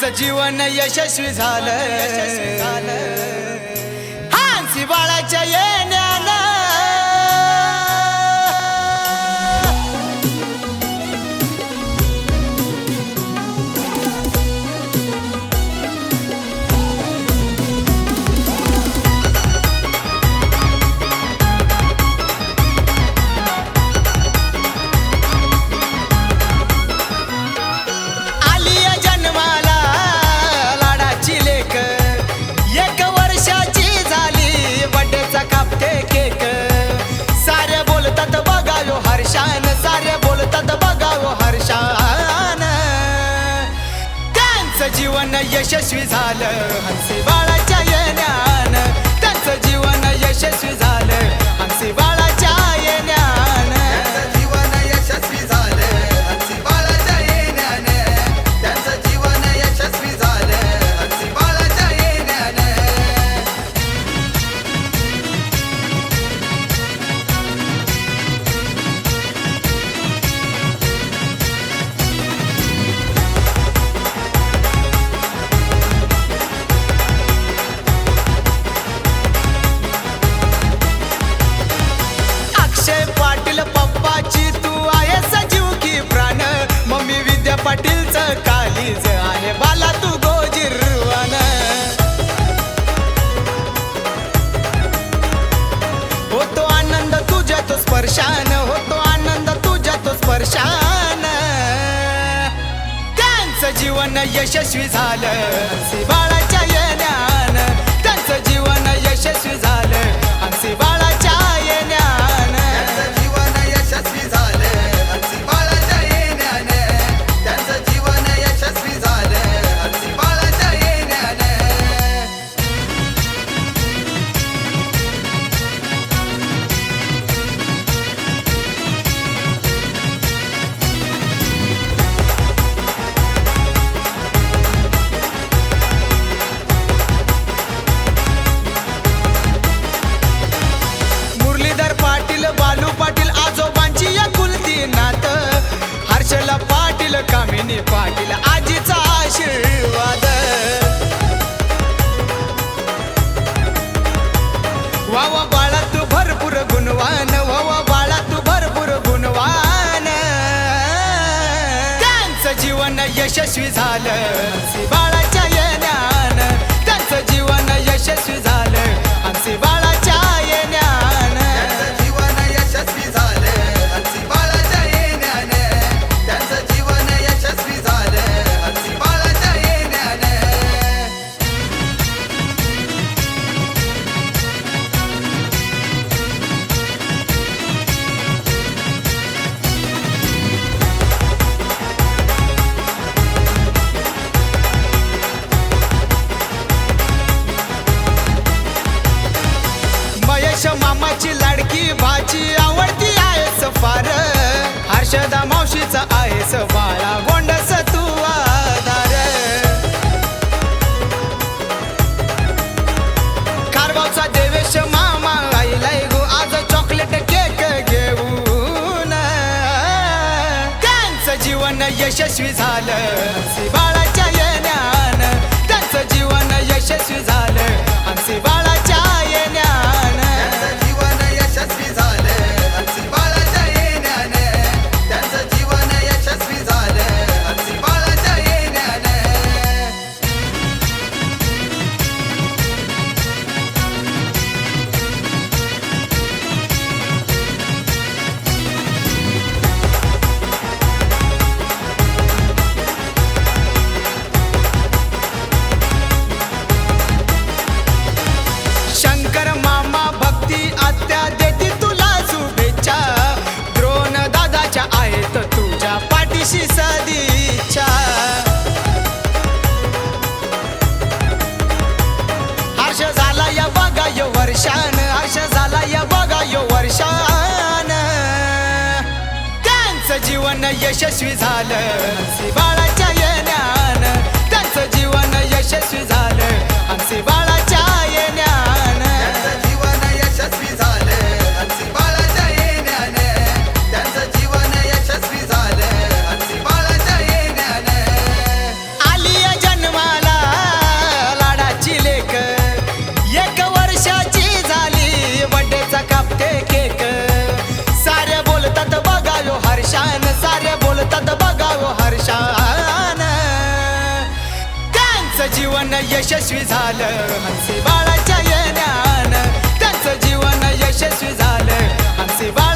त्यांचं जीवन यशस्वी झालं. हा बाळाच्या ये. त्यांचं जीवन यशस्वी झालं. हंसी बाळाच्या येण्यानं त्यांचं जीवन यशस्वी झालं. हंसी यशस्वी झालं. बाळा जीवन यशस्वी झालं. बाळाच्या येण्यानं त्यांचं जीवन यशस्वी झालं. आहेस बाळा गोंडस तू आधार. कारगावचा देवेश मामा आईलाय आज चॉकलेट केक घेऊन. त्यांचं जीवन यशस्वी झालं. बाळाच्या येण्यान त्यांचं जीवन यशस्वी झालं. यशस्वी झालं. त्यांचं जीवन यशस्वी झालं. हंसी बाळाच्या येण्यानं त्यांचं जीवन यशस्वी झालं. हंसी बाळ